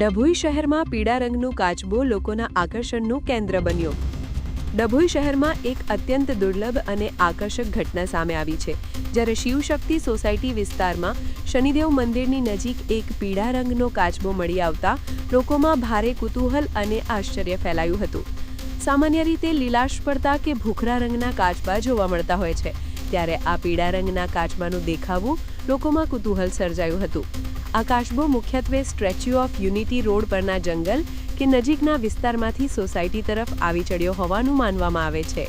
ડભોઈ શહેરમાં પીળા રંગનું કાચબો લોકોના આકર્ષણનું કેન્દ્ર બન્યો. ડભોઈ શહેરમાં એક અત્યંત દુર્લભ અને આકર્ષક ઘટના સામે આવી છે, જ્યારે શિવશક્તિ સોસાયટી વિસ્તારમાં શનિદેવ મંદિરની નજીક એક પીળા રંગનો કાચબો મળી આવતા લોકોમાં ભારે કુતૂહલ અને આશ્ચર્ય ફેલાયું હતું. સામાન્ય રીતે લીલાશ પડતા કે ભૂખરા રંગના કાચબા જોવા મળતા હોય છે, ત્યારે આ પીળા રંગના કાચબાનું દેખાવું લોકોમાં કુતૂહલ સર્જાયું હતું. આ કાશબો મુખ્યત્વે સ્ટેચ્યુ ઓફ યુનિટી રોડ પરના જંગલ કે નજીકના વિસ્તારમાંથી સોસાયટી તરફ આવી ચડ્યો હોવાનું માનવામાં આવે છે.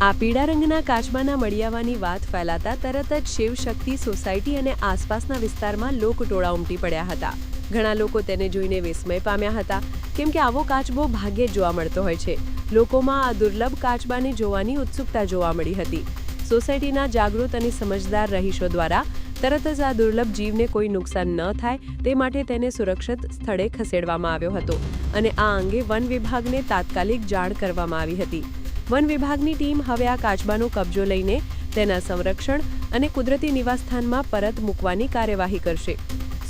આ પીળા રંગના કાચબાના મળી આવવાની વાત ફેલાતા તરત જ શિવશક્તિ સોસાયટી અને આસપાસના વિસ્તારમાં લોકટોળા ઉમટી પડ્યા હતા. ઘણા લોકો તેને જોઈને વિસ્મય પામ્યા હતા, કેમ કે આવો કાચબો ભાગ્યે જ જોવા મળતો હોય છે. લોકોમાં આ દુર્લભ કાચબાને જોવાની ઉત્સુકતા જોવા મળી હતી. સોસાયટીના જાગૃત અને સમજદાર રહીશો દ્વારા તરત જ આ દુર્લભ જીવને કોઈ નુકસાન ન થાય તે માટે તેને સુરક્ષિત સ્થળે ખસેડવામાં આવ્યો હતો અને આ અંગે વન વિભાગને તાત્કાલિક જાણ કરવામાં આવી હતી. વન વિભાગની ટીમ હવે આ કાચબાનો કબજો લઈને તેના સંરક્ષણ અને કુદરતી નિવાસસ્થાનમાં પરત મૂકવાની કાર્યવાહી કરશે.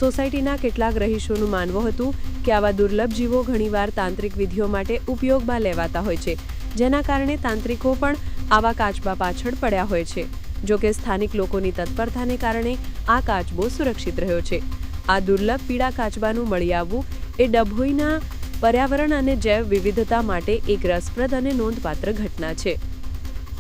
સોસાયટીના કેટલાક રહીશોનું માનવું હતું કે આવા દુર્લભ જીવો ઘણીવાર તાંત્રિક વિધિઓ માટે ઉપયોગમાં લેવાતા હોય છે, જેના કારણે તાંત્રિકો પણ આવા કાચબા પાછળ પડ્યા હોય છે. જો કે સ્થાનિક લોકોની તત્પરતાને કારણે આ કાચબો સુરક્ષિત રહ્યો છે. આ દુર્લભ પીળા કાચબાનું મળી આવવું એ ડભોઈના પર્યાવરણ અને જૈવ વિવિધતા માટે એક રસપ્રદ અને નોંધપાત્ર ઘટના છે.